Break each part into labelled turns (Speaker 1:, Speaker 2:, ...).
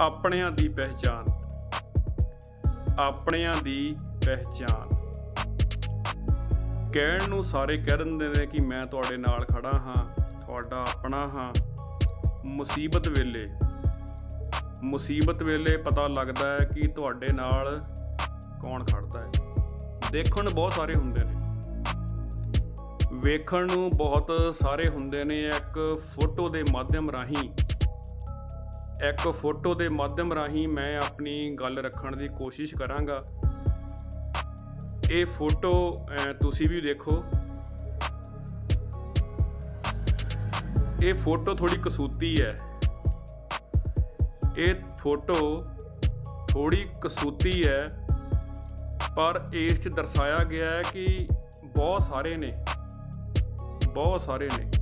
Speaker 1: ਆਪਣਿਆਂ ਦੀ ਪਹਿਚਾਨ ਆਪਣਿਆਂ ਦੀ ਪਹਿਚਾਨ ਕਹਿਣ ਨੂੰ ਸਾਰੇ ਕਹਿ ਦਿੰਦੇ ਨੇ ਕਿ ਮੈਂ ਤੁਹਾਡੇ ਨਾਲ ਖੜਾ ਹਾਂ, ਤੁਹਾਡਾ ਆਪਣਾ ਹਾਂ। ਮੁਸੀਬਤ ਵੇਲੇ। ਮੁਸੀਬਤ ਵੇਲੇ ਪਤਾ ਲੱਗਦਾ ਹੈ ਕਿ ਤੁਹਾਡੇ ਨਾਲ ਕੌਣ ਖੜਦਾ ਹੈ। ਦੇਖਣ ਬਹੁਤ ਸਾਰੇ ਹੁੰਦੇ ਨੇ। ਵੇਖਣ ਨੂੰ ਬਹੁਤ ਸਾਰੇ ਹੁੰਦੇ ਨੇ। ਇੱਕ ਫੋਟੋ ਦੇ ਮਾਧਿਅਮ ਰਾਹੀਂ ਇੱਕ ਫੋਟੋ ਦੇ ਮਾਧਿਅਮ ਰਾਹੀਂ ਮੈਂ ਆਪਣੀ ਗੱਲ ਰੱਖਣ ਦੀ ਕੋਸ਼ਿਸ਼ ਕਰਾਂਗਾ। ਇਹ ਫੋਟੋ ਤੁਸੀਂ ਵੀ ਦੇਖੋ। ਇਹ ਫੋਟੋ ਥੋੜੀ ਕਸੂਤੀ ਹੈ। ਇਹ ਫੋਟੋ ਥੋੜੀ ਕਸੂਤੀ ਹੈ, ਪਰ ਇਸ 'ਚ ਦਰਸਾਇਆ ਗਿਆ ਹੈ ਕਿ ਬਹੁਤ ਸਾਰੇ ਨੇ। ਬਹੁਤ ਸਾਰੇ ਨੇ।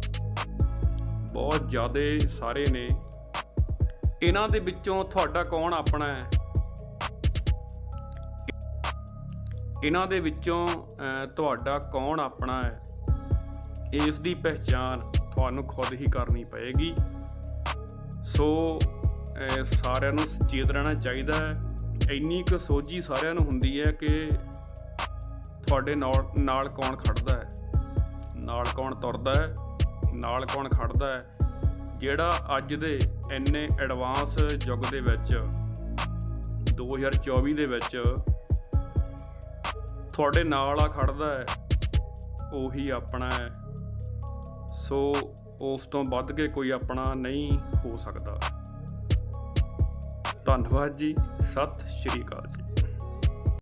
Speaker 1: ਬਹੁਤ ਜ਼ਿਆਦੇ ਸਾਰੇ ਨੇ। ਇਹਨਾਂ ਦੇ ਵਿੱਚੋਂ ਤੁਹਾਡਾ ਕੌਣ ਆਪਣਾ ਹੈ? ਇਹਨਾਂ ਦੇ ਵਿੱਚੋਂ ਤੁਹਾਡਾ ਕੌਣ ਆਪਣਾ ਹੈ? ਇਸ ਦੀ ਪਹਿਚਾਨ ਤੁਹਾਨੂੰ ਖੁਦ ਹੀ ਕਰਨੀ ਪਏਗੀ। ਸੋ ਸਾਰਿਆਂ ਨੂੰ ਸੁਚੇਤ ਰਹਿਣਾ ਚਾਹੀਦਾ ਹੈ। ਇੰਨੀ ਕੁ ਸੋਝੀ ਸਾਰਿਆਂ ਨੂੰ ਹੁੰਦੀ ਹੈ ਕਿ ਤੁਹਾਡੇ ਨਾਲ ਨਾਲ ਕੌਣ ਖੜਦਾ ਹੈ? ਨਾਲ ਕੌਣ ਤੁਰਦਾ ਹੈ? ਨਾਲ ਕੌਣ ਖੜਦਾ ਹੈ? ਜਿਹੜਾ ਅੱਜ ਦੇ ਇੰਨੇ ਐਡਵਾਂਸ ਯੁੱਗ ਦੇ ਵਿੱਚ 2024 ਦੇ ਵਿੱਚ ਤੁਹਾਡੇ ਨਾਲ ਆ ਖੜਦਾ ਹੈ? ਉਹੀ ਆਪਣਾ ਹੈ। ਸੋ ਉਸ ਤੋਂ ਵੱਧ ਕੇ ਕੋਈ ਆਪਣਾ ਨਹੀਂ ਹੋ ਸਕਦਾ। ਧੰਨਵਾਦ ਜੀ। ਸਤਿ ਸ਼੍ਰੀ ਅਕਾਲ ਜੀ।